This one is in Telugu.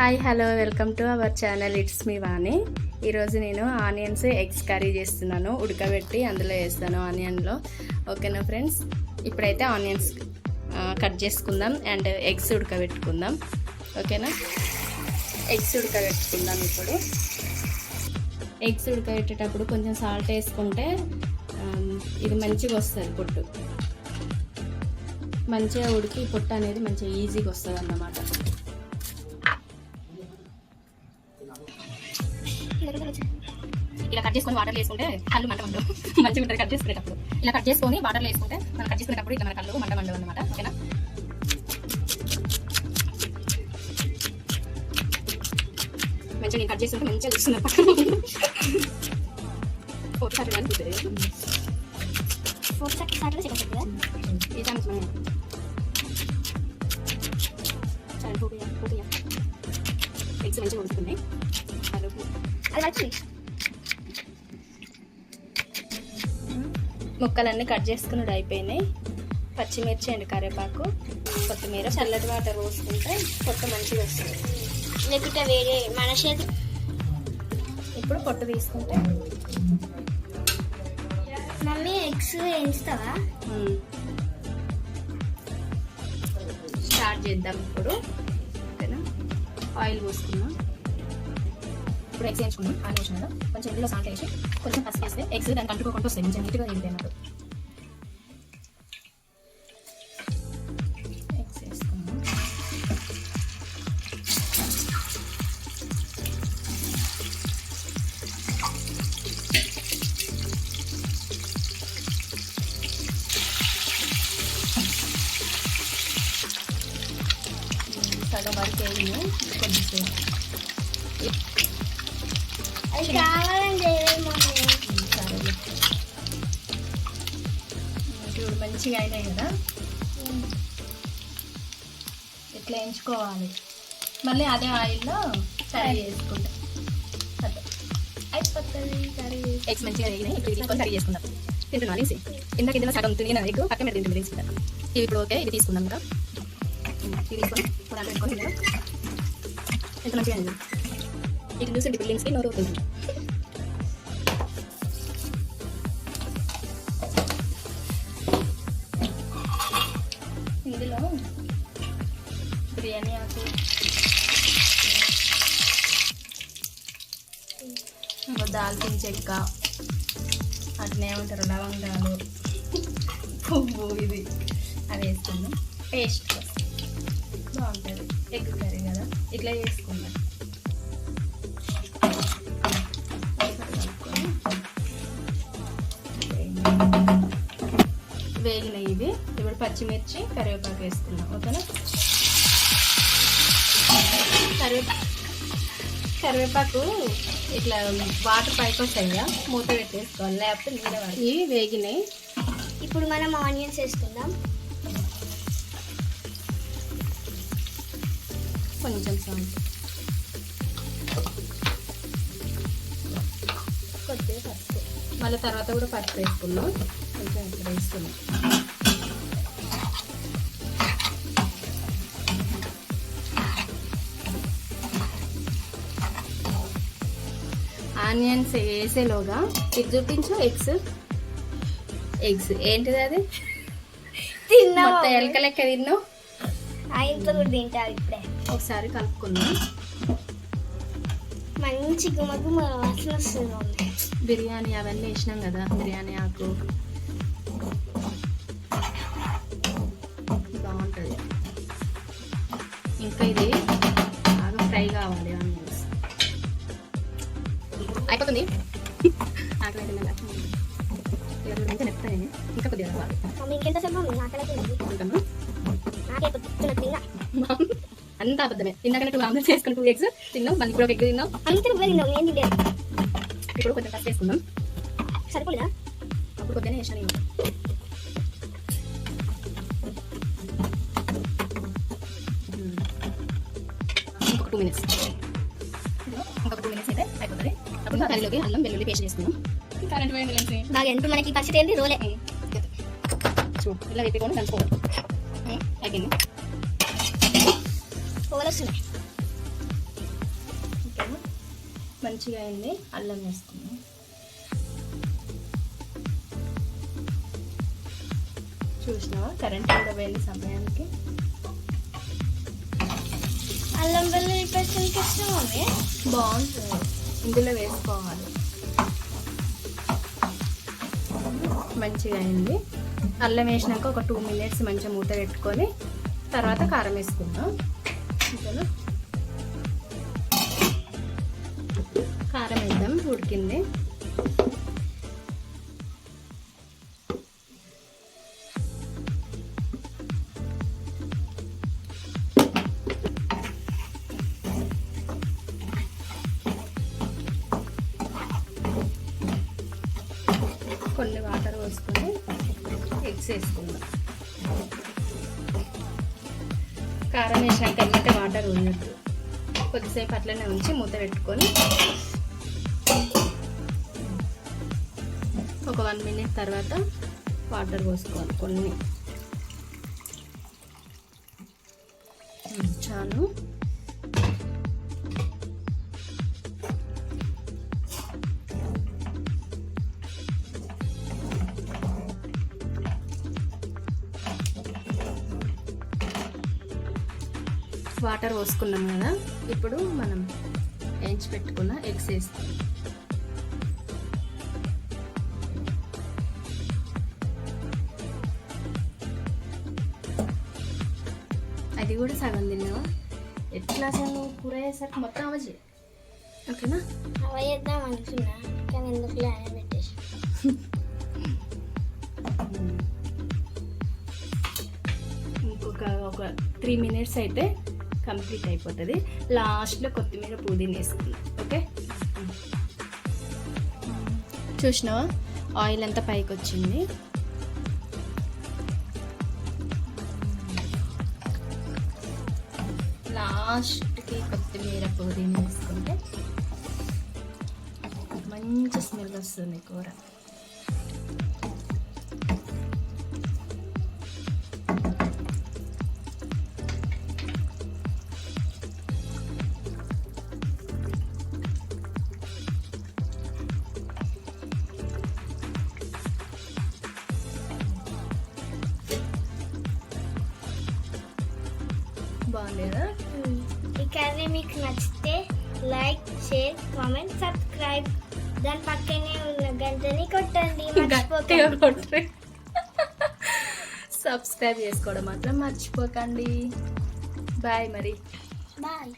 Hi hello welcome to our channel. It's me Vani ఈరోజు నేను ఆనియన్స్ ఎగ్స్ కర్రీ చేస్తున్నాను. ఉడకబెట్టి అందులో వేస్తాను ఆనియన్లో. ఓకేనా ఫ్రెండ్స్? ఇప్పుడైతే ఆనియన్స్ కట్ చేసుకుందాం అండ్ ఎగ్స్ ఉడకబెట్టుకుందాం. ఓకేనా? ఎగ్స్ ఉడకబెట్టుకుందాం ఇప్పుడు. ఎగ్స్ ఉడకబెట్టేటప్పుడు కొంచెం సాల్ట్ వేసుకుంటే ఇది మంచిగా వస్తుంది పొట్టు. మంచిగా ఉడికి పొట్టు అనేది మంచిగా ఈజీగా వస్తుంది అన్నమాట ఇలా కట్ చేసుకొని వాటర్ వేసుకుంటే కళ్ళు మంట మండు మంచిగా ఉంటుంది కట్ చేసుకునేటప్పుడు. ఇలా కట్ చేసుకొని వాటర్ వేసుకుంటే మనం కట్ చేసుకునేటప్పుడు ఇట్లా మన కళ్ళు మంట మండవు అనమాట ఓకేనా? మంచిగా నేను కట్ చేసుకుంటే మంచిగా పక్కన. ఒకసారి అనిపిస్తుంది ఫోర్త్ సాటర్డే సెకండ్ సాటర్డే ఈ మనం చాలా ఎగ్స్ మంచిగా ఉడుకుతున్నాయి అదొక అది ముక్కలన్నీ కట్ చేసుకున్నాడు అయిపోయినాయి. పచ్చిమిర్చి అండ్ కరివేపాకు కొత్తిమీర చల్లటి వాటర్ పోసుకుంటే పొట్టు మంచిగా వస్తుంది. లేకుంటే వేరే మన చేతి ఇప్పుడు పొట్టు తీసుకుంటే. Mummy eggs వేయిస్తావా. స్టార్ట్ చేద్దాం ఇప్పుడు. ఓకేనా? ఆయిల్ పోసుకుందాం. ఇప్పుడు ఎగ్స్ వేయించుకుందాం ఆయిల్ వేసిన కదా కొంచెం ఇందులో సాల్ట్ వేసి కొంచెం పసుపు వేస్తే ఎగ్స్ దానికి అంటుకోకుండా వస్తాయి. కొంచెం నీట్గా వేయండి అన్నట్టు ఎగ్స్ వేసుకుందాం. సగం వరకు వేయము కొద్దిసేపు చూడు మంచిగా అయినాయి కదా ఇట్లా ఎంచుకోవాలి మళ్ళీ అదే ఆయిల్లో కర్రీ చేసుకుంటాం అదే అయిపోతుంది కర్రీ ఎగ్స్ మంచిగా వేగినాయి ఇప్పుడు ఇది తీసుకొని కర్రీ చేసుకుందాం తింటున్నా అనేసి ఇందాక ఇందులో సగం తిరిగిన ఎగ్ పక్కన మీద తింటుంది తీసుకుంటాం ఇవి ఇప్పుడు ఓకే ఇది తీసుకుందాం కదా ఇది తీసుకొని ఇప్పుడు అక్కడ పెట్టుకొని ఎంత మంచిగా ఇది చూసి బిల్డింగ్స్కి నోరు అవుతుంది ఇందులో బిర్యానీ ఆకు దాల్చిన చెక్క అట్నే ఏమంటారు లవంగాలు పువ్వు ఇది అది వేసుకుందాం పేస్ట్ బాగుంటుంది ఎగ్ కర్రీ కదా ఇట్లా చేసుకుందాం వేగినాయి ఇవి. ఇప్పుడు పచ్చిమిర్చి కరివేపాకు వేసుకుందాం. ఓకేనా? కరివేపా కరివేపాకు ఇట్లా వాటర్ పైకి వస్తాయి కదా మూత పెట్టేసుకోవాలి. లేకపోతే నీళ్ళ ఇవి వేగినాయి. ఇప్పుడు మనం ఆనియన్స్ వేసుకుందాం. కొంచెం సాల్ట్. కొద్దిగా పసుపు. మళ్ళీ తర్వాత కూడా పసుపు వేసుకున్నాం కొంచెం ఇక్కడ వేసుకున్నాం ఆనియన్స్ వేసేలోగా ఇది చూపించు ఎగ్స్. ఎగ్స్. ఏంటిది అది? తిన్నా మొత్తం ఎలక లెక్క తిన్నావు? ఆయనతో కూడా తింటారు ఇప్పుడే. ఒకసారి కలుపుకుందాం. మంచి గుమ గుమ వాసన వస్తుంది బిర్యానీ అవన్నీ వేసినాం కదా బిర్యానీ ఆకు. అయిపోతుంది. ఆకలి అయితే ఇంకా కొద్దిగా తిన్నా అంతా అబద్ధమే. ఇందాక టూ ఆమ్లెట్స్ వేసుకుని టూ ఎగ్స్ తిన్నాం మళ్ళీ ఇప్పుడు ఒక ఎగ్ తిన్నాం అంతే నువ్వే తిన్నావు. నేను తింటాను ఇప్పుడు కొంచెం ఫస్ట్ వేసుకుందాం సరిపోలేదా? అప్పుడు కొద్దిగా వేసాను నేను ఇంకొక టూ మినిట్స్ ఇంకొక టూ మినిట్స్ అయితే అయిపోతుంది. అప్పుడు కర్రీలోకి అల్లం వెల్లుల్లి పేస్ట్ చేసుకుందాం కరెంట్ పోయింది బాగా ఇప్పుడు మనకి పరిస్థితి ఏంటి రోలే. చూడు ఇలా పెట్టుకొని దంచుకోవాలి. అయిపోయింది? ఓవర్ వస్తున్నాయి మంచిగా అయింది. అల్లం వేసుకున్నాం. చూసినావా? కరెంట్ కూడా పోయింది సమయానికి. అల్లం వెల్లుల్లి కొంచెమే బాగుంటుంది. ఇందులో వేసుకోవాలి. మంచిగా అయింది. అల్లం వేసినాక ఒక టూ మినిట్స్ మంచిగా మూత పెట్టుకొని తర్వాత కారం వేసుకుందాం. ఓకేనా కారం వేద్దాం. ఉడికింది. పోసుకొని ఎగ్స్ వేసుకుందాం కారం వేసాక ఎమ్మటే వాటర్ ఉన్నట్టు కొద్దిసేపు అట్లనే ఉంచి మూత పెట్టుకొని ఒక వన్ మినిట్ తర్వాత వాటర్ పోసుకోవాలి కొన్ని. చాలు. వాటర్ పోసుకున్నాం కదా ఇప్పుడు మనం వేయించి పెట్టుకున్న ఎగ్స్ వేస్తాం. అది కూడా సగం తిన్నావా? ఎట్లా అసలు కూర వేసరికి మొత్తం అవజే ఓకేనా? అవి చేద్దాం అనుకున్నా కానీ ఆయన పెట్టేసి. ఇంకొక ఒక త్రీ మినిట్స్ అయితే కంప్లీట్ అయిపోతుంది. లాస్ట్లో కొత్తిమీర పుదీనా వేసుకుందాం. ఓకే? చూసినావా? ఆయిల్ అంతా పైకి వచ్చింది. లాస్ట్కి కొత్తిమీర పుదీనా వేసుకుంటే మంచి స్మెల్ వస్తుంది కూర. కదా ఈ కర్రీ మీకు నచ్చితే లైక్ షేర్ కామెంట్ సబ్స్క్రైబ్. దాని పక్కనే ఉన్న గంటని కొట్టండి. గట్టిగా మర్చిపోకండి కొట్టండి సబ్స్క్రైబ్ చేసుకోవడం మాత్రం మర్చిపోకండి. బాయ్ మరి. బాయ్.